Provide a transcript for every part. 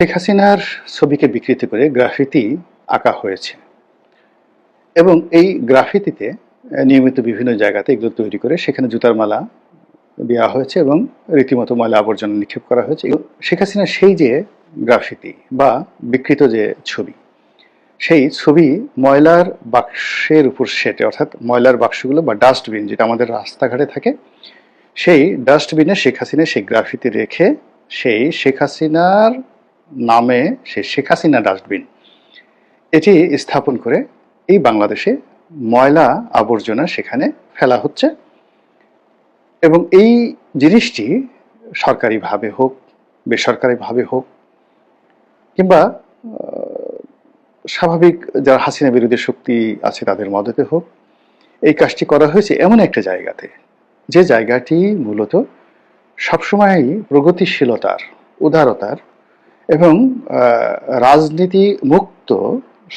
শেখ হাসিনার ছবিকে বিকৃতি করে গ্রাফিতি আঁকা হয়েছে। এবং এই গ্রাফিতিতে নিয়মিত বিভিন্ন জায়গাতে এগুলো তৈরি করে সেখানে জুতার মালা দেওয়া হয়েছে এবং রীতিমতো ময়লা আবর্জনা নিক্ষেপ করা হয়েছে। শেখ হাসিনার সেই যে গ্রাফিতি বা বিকৃত যে ছবি, সেই ছবি ময়লার বাক্সের উপর সেটে, অর্থাৎ ময়লার বাক্সগুলো বা ডাস্টবিন যেটা আমাদের রাস্তাঘাটে থাকে, সেই ডাস্টবিনে শেখ হাসিনা সেই গ্রাফিতি রেখে সেই শেখ হাসিনার নামে সে শেখ হাসিনা ডাস্টবিন। এটি স্থাপন করে এই বাংলাদেশে ময়লা আবর্জনা সেখানে ফেলা হচ্ছে এবং এই জিনিসটি সরকারিভাবে হোক, বেসরকারিভাবে হোক কিংবা স্বাভাবিক যারা হাসিনা বিরোধী শক্তি আছে তাদের মদতে হোক, এই কাজটি করা হয়েছে এমন একটা জায়গাতে। যে জায়গাটি মূলত সবসময়ই প্রগতিশীলতার, উদারতার এবং রাজনীতি মুক্ত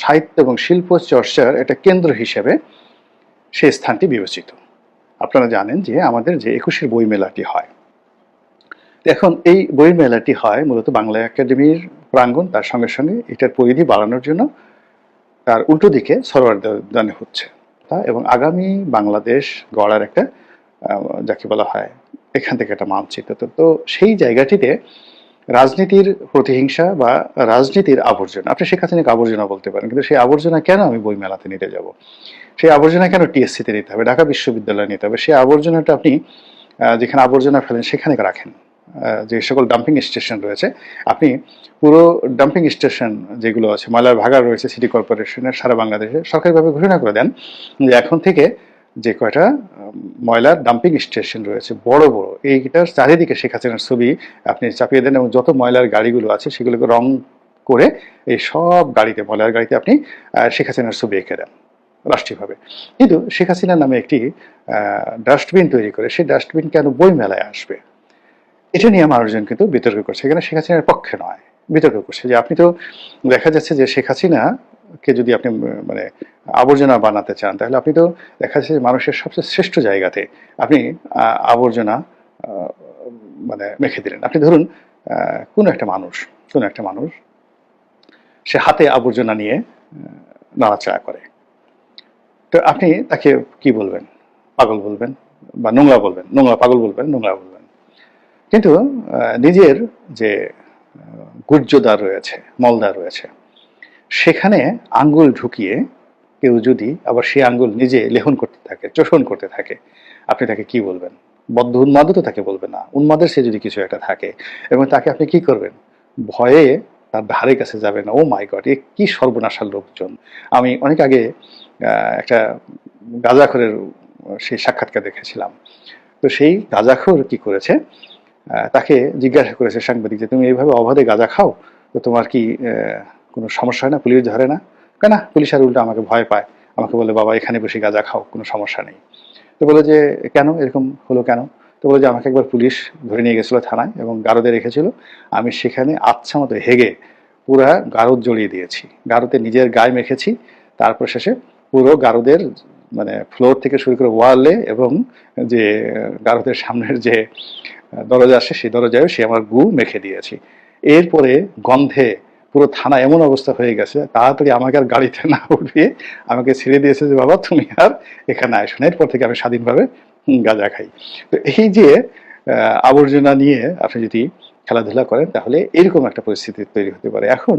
সাহিত্য এবং শিল্প চর্চার একটা কেন্দ্র হিসেবে সেই স্থানটি বিবেচিত। আপনারা জানেন যে আমাদের যে একুশের বই মেলাটি হয়। এখন এই বই মেলাটি হয় মূলত বাংলা একাডেমির প্রাঙ্গণ, তার সঙ্গে সঙ্গে এটার পরিধি বাড়ানোর জন্য তার উল্টো দিকে সরোয়ার দানে হচ্ছে। তা এবং আগামী বাংলাদেশ গড়ার একটা যাকে বলা হয়, এখান থেকে একটা মানচিত্র। তো সেই জায়গাটিতে রাজনীতির প্রতিহিংসা বা রাজনীতির আবর্জনা। আপনি শেখ হাসিনাকে আবর্জনা বলতে পারেন, কিন্তু সেই আবর্জনা কেন আমি বই মেলাতে নিতে যাব? সেই আবর্জনা কেন টিএসসিতে নিতে হবে, ঢাকা বিশ্ববিদ্যালয়ে নিতে হবে? সেই আবর্জনাটা আপনি যেখানে আবর্জনা ফেলেন সেখানে রাখেন। যে সকল ডাম্পিং স্টেশন রয়েছে, আপনি পুরো ডাম্পিং স্টেশন যেগুলো আছে, ময়লার ভাগার রয়েছে, সিটি কর্পোরেশনের, সারা বাংলাদেশে সরকারিভাবে ঘোষণা করে দেন যে এখন থেকে যে কয়টা ময়লার ডাম্পিং স্টেশন রয়েছে, বড় বড়। এইটার চারিদিকে শেখ হাসিনার ছবি আপনি চাপিয়ে দেন এবং যত ময়লার গাড়িগুলো আছে সেগুলোকে রং করে এই সব গাড়িতে, ময়লার গাড়িতে আপনি শেখ হাসিনার ছবি এঁকে দেন, রাষ্ট্রীয়ভাবে। কিন্তু শেখ হাসিনার নামে একটি ডাস্টবিন তৈরি করে, সেই ডাস্টবিন কেন বই মেলায় আসবে? এটা নিয়ে মানুষজন কিন্তু বিতর্ক করছে। এখানে শেখ হাসিনার পক্ষে নয়, বিতর্ক করছে। যে আপনি তো দেখা যাচ্ছে যে শেখ হাসিনা কে যদি আপনি মানে আবর্জনা বানাতে চান তাহলে আপনি তো দেখা যাচ্ছে মানুষের সবচেয়ে শ্রেষ্ঠ জায়গাতে আপনি আবর্জনা মানে মেখে দিলেন। আপনি ধরুন কোনো একটা মানুষ কোনো একটা মানুষ সে হাতে আবর্জনা নিয়ে নাড়াচাড়া করে। তো আপনি তাকে কি বলবেন? পাগল বলবেন বা নোংরা বলবেন? নোংরা পাগল বলবেন নোংরা বলবেন? কিন্তু নিজের যে আহ, রয়েছে মলদ্বার রয়েছে সেখানে আঙ্গুল ঢুকিয়ে কেউ যদি আবার সেই আঙ্গুল নিজে লেখন করতে থাকে, চোষণ করতে থাকে, আপনি তাকে কি বলবেন? বদ্ধ উন্মাদও তো তাকে বলবে না। উন্মাদের সে যদি কিছু একটা থাকে, এবং তাকে আপনি কি করবেন? ভয়ে তার ধারে কাছে যাবে না ও মাই গড এ কি সর্বনাশার লোকজন? আমি অনেক আগে একটা গাঁজাখরের সেই সাক্ষাৎকার দেখেছিলাম। তো সেই গাঁজাখোর কি করেছে? তাকে জিজ্ঞাসা করেছে সাংবাদিক যে, তুমি এইভাবে অবাধে গাঁজা খাও? তো তোমার কি কোনো সমস্যা হয় না, পুলিশ ধরে না। কেন? পুলিশ আর উল্টো আমাকে ভয় পায়। আমাকে বলে, বাবা, এখানে বসে গাঁজা খাও, কোনো সমস্যা নেই। তো বলে যে, কেন? এরকম হলো কেন? তো বলে যে, আমাকে একবার পুলিশ ধরে নিয়ে গেছিল থানায় এবং গারদে রেখেছিল। আমি সেখানে আচ্ছা মতো হেগে পুরা গারদ জড়িয়ে দিয়েছি। গারদে নিজের গায়ে মেখেছি। তারপর শেষে পুরো গারদের মানে ফ্লোর থেকে শুরু করে ওয়ালে এবং যে, গারদের সামনের যে দরজা আসে, সেই দরজায় সে আমার গু মেখে দিয়েছি। এরপরে গন্ধে পুরো থানা এমন অবস্থা হয়ে গেছে, তাড়াতাড়ি আমাকে আর গাড়িতে না উঠিয়ে আমাকে ছেড়ে দিয়েছে যে, বাবা, তুমি আর এখানে আসো না। এরপর থেকে আমি স্বাধীনভাবে গাঁজা খাই। তো এই যে আবর্জনা নিয়ে আপনি যদি খেলাধুলা করেন, তাহলে এরকম একটা পরিস্থিতি তৈরি হতে পারে। এখন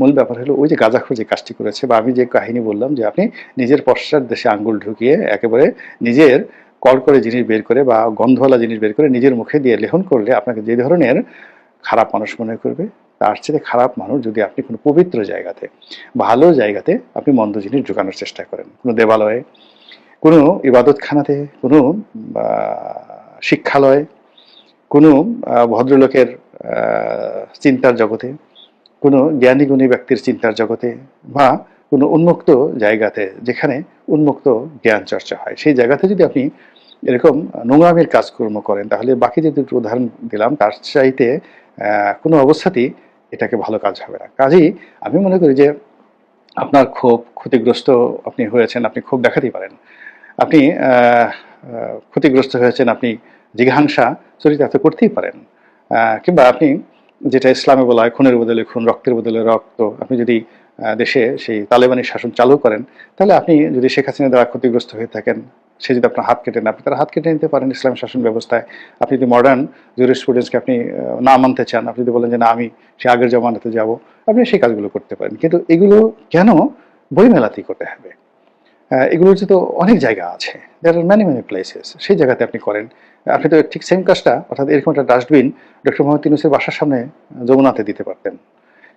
মূল ব্যাপার হলো ওই যে গাঁজাখোর যে কাজটি করেছে, বা আমি যে কাহিনী বললাম যে, আপনি নিজের পশ্চাৎ দেশে আঙ্গুল ঢুকিয়ে একেবারে নিজের কল করে জিনিস বের করে বা গন্ধওয়ালা জিনিস বের করে নিজের মুখে দিয়ে লেখন করলে আপনাকে যে ধরনের খারাপ মানুষ মনে করবে, তার চেয়ে খারাপ মানুষ যদি আপনি কোনো পবিত্র জায়গাতে, ভালো জায়গাতে আপনি মন্দ জিনিস ঢুকানোর চেষ্টা করেন। কোনো দেবালয়ে, কোনো ইবাদতখানাতে, কোনো শিক্ষালয়ে, কোনো ভদ্রলোকের চিন্তার জগতে, কোনো জ্ঞানী গুণী ব্যক্তির চিন্তার জগতে, বা কোনো উন্মুক্ত জায়গাতে যেখানে উন্মুক্ত জ্ঞান চর্চা হয়। সেই জায়গাতে যদি আপনি এরকম নোংরামের কাজকর্ম করেন, তাহলে বাকি যে দুটো উদাহরণ দিলাম, তার চাইতে কোনো অবস্থাতেই এটাকে ভালো কাজ হবে না। কাজেই আমি মনে করি যে, আপনার ক্ষোভ ক্ষতিগ্রস্ত আপনি হয়েছেন, আপনি ক্ষোভ দেখাতেই পারেন। আপনি ক্ষতিগ্রস্ত হয়েছেন, আপনি জিঘাংসা চরিতার্থ করতেই পারেন। কিংবা আপনি যেটা ইসলামে বলা হয়, খুনের বদলে খুন, রক্তের বদলে রক্ত, আপনি যদি দেশে সেই তালেবানি শাসন চালু করেন, তাহলে আপনি যদি শেখ হাসিনা দ্বারা ক্ষতিগ্রস্ত হয়ে থাকেন সে যদি আপনার হাত কেটে না আপনি তার হাত কেটে নিতে পারেন ইসলাম শাসন ব্যবস্থায়। আপনি যদি মডার্ন স্টুডেন্টসকে আপনি না মানতে চান, আপনি যদি বলেন যে না, আমি সে আগের জমানাতে যাব, আপনি সেই কাজগুলো করতে পারেন। কিন্তু এগুলো কেন? বই বইমেলাতেই করতে হবে। এগুলোর তো অনেক জায়গা আছে। There are many many places সেই জায়গাতে আপনি করেন। আপনি তো ঠিক সেম কাজটা, অর্থাৎ এরকম একটা ডাস্টবিন ডক্টর মোহাম্মদ তিনুসের বাসার সামনে যমুনাতে দিতে পারতেন।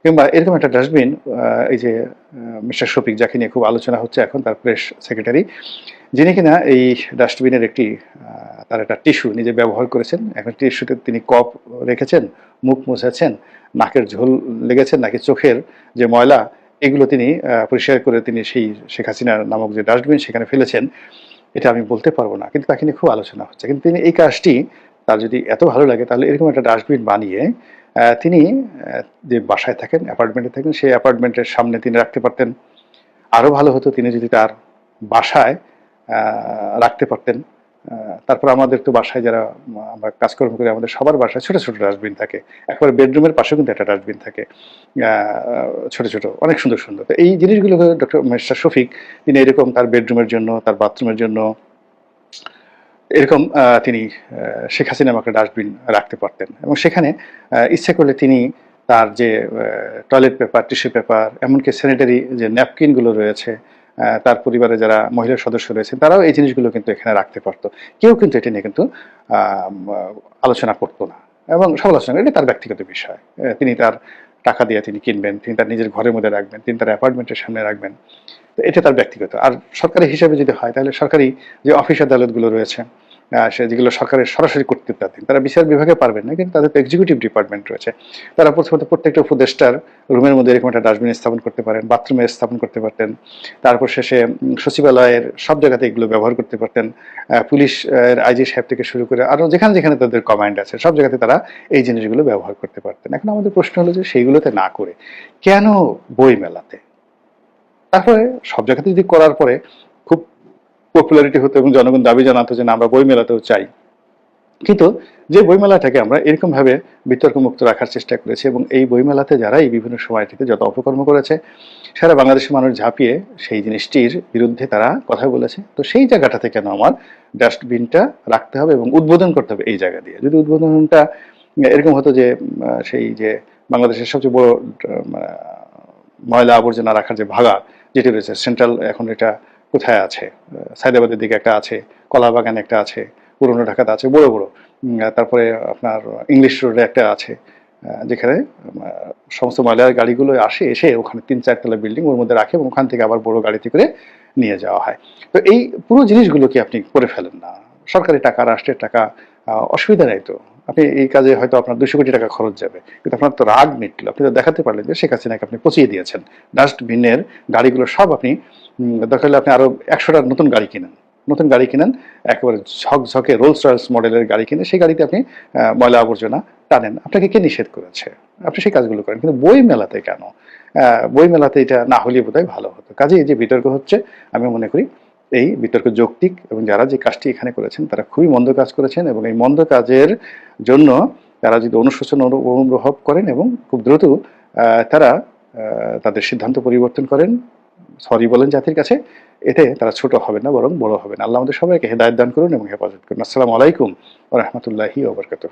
কিংবা এরকম একটা ডাস্টবিন এই যে মিস্টার শফিক, যাকে নিয়ে খুব আলোচনা হচ্ছে এখন, তার প্রেস সেক্রেটারি যিনি কিনা এই ডাস্টবিনের একটি তার একটা টিস্যু নিজে ব্যবহার করেছেন। এখন টিস্যুতে তিনি কপ রেখেছেন, মুখ মুছেছেন নাকের ঝোল লেগেছেন নাকি চোখের যে ময়লা, এগুলো তিনি পরিষ্কার করে তিনি সেই শেখ হাসিনার নামক যে ডাস্টবিন সেখানে ফেলেছেন, এটা আমি বলতে পারব না। কিন্তু তাকে নিয়ে খুব আলোচনা হচ্ছে। কিন্তু তিনি এই কাজটি, তার যদি এত ভালো লাগে, তাহলে এরকম একটা ডাস্টবিন বানিয়ে তিনি যে বাসায় থাকেন, অ্যাপার্টমেন্টে থাকেন, সেই অ্যাপার্টমেন্টের সামনে তিনি রাখতে পারতেন। আরও ভালো হতো তিনি যদি তার বাসায় রাখতে পারতেন। তারপর আমাদের তো বাসায় যারা আমরা কাজকর্ম করি, আমাদের সবার বাসায় ছোট ছোট ডাস্টবিন থাকে। একবার বেডরুমের পাশেও কিন্তু একটা ডাস্টবিন থাকে। ছোট ছোট, অনেক সুন্দর সুন্দর। এই জিনিসগুলো ডক্টর মিস্টার শফিক, তিনি এরকম তার বেডরুমের জন্য, তার বাথরুমের জন্য, এরকম তিনি শেখ হাসিনা একটা ডাস্টবিন রাখতে পারতেন। এবং সেখানে ইচ্ছে করলে তিনি তার যে টয়লেট পেপার, টিস্যু পেপার, এমনকি স্যানিটারি যে ন্যাপকিনগুলো রয়েছে তার পরিবারে যারা মহিলা সদস্য রয়েছেন তারাও এই জিনিসগুলো কিন্তু এখানে রাখতে পারতো। কেউ কিন্তু এটা নিয়ে কিন্তু আলোচনা করতো না। এবং সমালোচনা, এটা তার ব্যক্তিগত বিষয়। তিনি তার টাকা দিয়ে তিনি কিনবেন, তিনি তার নিজের ঘরের মধ্যে রাখবেন, তিনি তার অ্যাপার্টমেন্টের সামনে রাখবেন। তো এটা তার ব্যক্তিগত। আর সরকারি হিসাবে যদি হয়, তাহলে সরকারি যে অফিস আদালতগুলো রয়েছে সে যেগুলো সরকারের সরাসরি কর্তৃত্বাধীন তারা বিচার বিভাগে পারবেন না, কিন্তু তাদের তো এক্সিকিউটিভ ডিপার্টমেন্ট রয়েছে। তারা প্রথমত প্রত্যেকটা উপদেষ্টার রুমের মধ্যে এরকম একটা ডাস্টবিন স্থাপন করতে পারেন বাথরুমে স্থাপন করতে পারতেন, তারপর শেষে সচিবালয়ের সব জায়গাতে এগুলো ব্যবহার করতে পারতেন পুলিশ আইজি সাহেব থেকে শুরু করে আরও যেখানে যেখানে তাদের কমান্ড আছে, সব জায়গাতে তারা এই জিনিসগুলো ব্যবহার করতে পারতেন। এখন আমাদের প্রশ্ন হলো যে সেইগুলোতে না করে কেন বই মেলাতে তারপরে সব জায়গাতে যদি করার পরে পপুলারিটি হতো এবং জনগণ দাবি জানাতো যে না, আমরা বই মেলাতেও চাই। কিন্তু যে বইমেলাটাকে আমরা এরকম ভাবে বিতর্ক মুক্ত রাখার চেষ্টা করেছি এবং এই বইমেলাতে যারা এই বিভিন্ন সময়টিতে যত অপকর্ম করেছে, সারা বাংলাদেশের মানুষ ঝাঁপিয়ে সেই জিনিসটির বিরুদ্ধে তারা কথা বলেছে। তো সেই জায়গাটাতে কেন আমার ডাস্টবিনটা রাখতে হবে এবং উদ্বোধন করতে হবে এই জায়গা দিয়ে? যদি উদ্বোধনটা এরকম হতো যে সেই যে বাংলাদেশের সবচেয়ে বড় ময়লা আবর্জনা রাখার যে ভাগা যেটি রয়েছে, সেন্ট্রাল এখন এটা কোথায় আছে? আহ, সায়দাবাদের দিকে একটা আছে কলাবাগানে একটা আছে পুরনো ঢাকাতে আছে বড় বড়। তারপরে আপনার ইংলিশ রোডে একটা আছে যেখানে সমস্ত ময়লার গাড়িগুলো আসে এসে ওখানে তিন চারতলা বিল্ডিং ওর মধ্যে রাখে এবং ওখান থেকে আবার বড় গাড়িতে করে নিয়ে যাওয়া হয়। তো এই পুরো জিনিসগুলোকে আপনি করে ফেলেন না? সরকারি টাকা রাষ্ট্রের টাকা অসুবিধা নেই তো? আপনি এই কাজে হয়তো আপনার দুশো কোটি টাকা খরচ যাবে। কিন্তু আপনার তো রাগ মিটলো। আপনি তো দেখাতে পারলেন যে শেখ হাসিনাকে আপনি পচিয়ে দিয়েছেন। ডাস্টবিনের গাড়িগুলো সব আপনি দরকার হলে আপনি আরও একশোটা নতুন গাড়ি কিনেন। নতুন গাড়ি কিনেন, একেবারে ঝকঝকে রোলস রয়েলস মডেলের গাড়ি কিনে সেই গাড়িতে আপনি ময়লা আবর্জনা টানেন। আপনাকে কে নিষেধ করেছে? আপনি সেই কাজগুলো করেন। কিন্তু বই মেলাতে কেন? বই মেলাতে এটা না হলে বোধহয় ভালো হতো। কাজে এই যে বিতর্ক হচ্ছে, আমি মনে করি এই বিতর্ক যৌক্তিক এবং যারা যে কাজটি এখানে করেছেন, তারা খুবই মন্দ কাজ করেছেন এবং এই মন্দ কাজের জন্য তারা যদি অনুশোচন অনু- অনুভব করেন এবং খুব দ্রুত তারা তাদের সিদ্ধান্ত পরিবর্তন করেন, সরি বলেন জাতির কাছে, এতে তারা ছোট হবে না, বরং বড় হবে না আল্লাহ আমাদের সবাইকে হেদায়ত দান করুন এবং হেফাজত করুন। আসসালামু আলাইকুম ও রহমতুল্লাহি ওবরকাতুহ